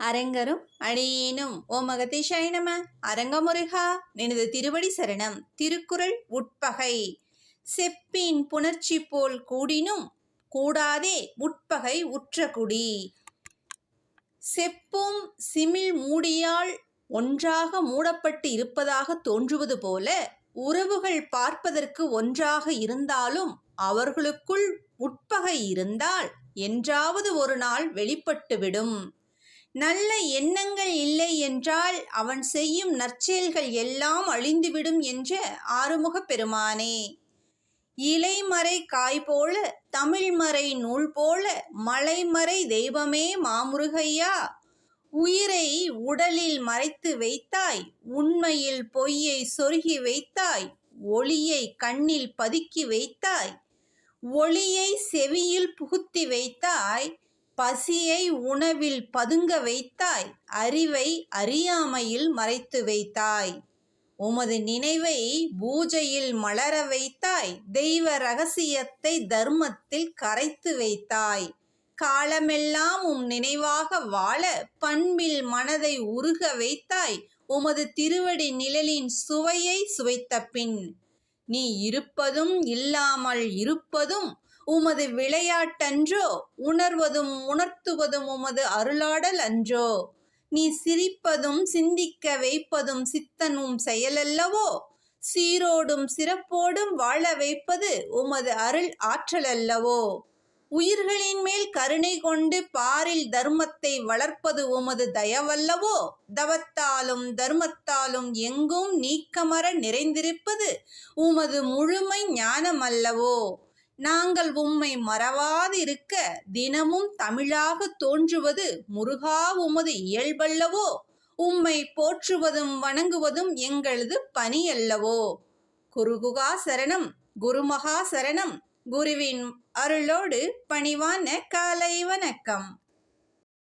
அரங்கரும் அடியேனும். ஓ மகதீஷாய நம அரங்கமுருகா நினது திருவடி சரணம். திருக்குறள் உட்பகை. செப்பின் புணர்ச்சி போல் கூடினும் கூடாதே உட்பகை உற்ற குடி. செப்பும் சிமிழ் மூடியால் ஒன்றாக மூடப்பட்டு இருப்பதாக தோன்றுவது போல உறவுகள் பார்ப்பதற்கு ஒன்றாக இருந்தாலும் அவர்களுக்குள் உட்பகை இருந்தால் என்றாவது ஒரு நாள் வெளிப்பட்டுவிடும். நல்ல எண்ணங்கள் இல்லை என்றால் அவன் செய்யும் நற்செயல்கள் எல்லாம் அழிந்துவிடும் என்ற ஆறுமுகப் பெருமானே. இலைமறை காய் போல தமிழ்மறை நூல் போல மலைமறை தெய்வமே மாமுருகையா. உயிரை உடலில் மறைத்து வைத்தாய் உண்மையில் பொய்யை சொருகி வைத்தாய் ஒளியை கண்ணில் பதுக்கி வைத்தாய் ஒளியை செவியில் புகுத்தி வைத்தாய் பசியை உணவில் பதுங்க வைத்தாய் அறிவை அறியாமையில் மறைத்து வைத்தாய். உமது நினைவை பூஜையில் மலர வைத்தாய் தெய்வ ரகசியத்தை தர்மத்தில் கரைத்து வைத்தாய். காலமெல்லாம் உம் நினைவாக வாழ பண்பில் மனதை உருக வைத்தாய் உமது திருவடி நிழலின் சுவையை சுவைத்த பின். நீ இருப்பதும் இல்லாமல் இருப்பதும் உமது விளையாட்டன்றோ உணர்வதும் உணர்த்துவதும் உமது அருளாடல் அன்றோ. நீ சிரிப்பதும் சிந்திக்க வைப்பதும் சித்தனும் செயலல்லவோ? சீரோடும் சிறப்போடும் வாழ வைப்பது உமது அருள் ஆற்றல் அல்லவோ உயிர்களின் மேல் கருணை கொண்டு பாரில் தர்மத்தை வளர்ப்பது உமது தயவல்லவோ? தவத்தாலும் தர்மத்தாலும் எங்கும் நீக்கமர நிறைந்திருப்பது உமது முழுமை ஞானம் அல்லவோ நாங்கள் உம்மை மறவாதிருக்க தினமும் தமிழாக தோன்றுவது முருகா உமது இயல்பல்லவோ? உம்மை போற்றுவதும் வணங்குவதும் எங்களது பணியல்லவோ? குருகுகா சரணம் குருமகா சரணம் குருவின் அருளோடு பணிவான காலை வணக்கம்.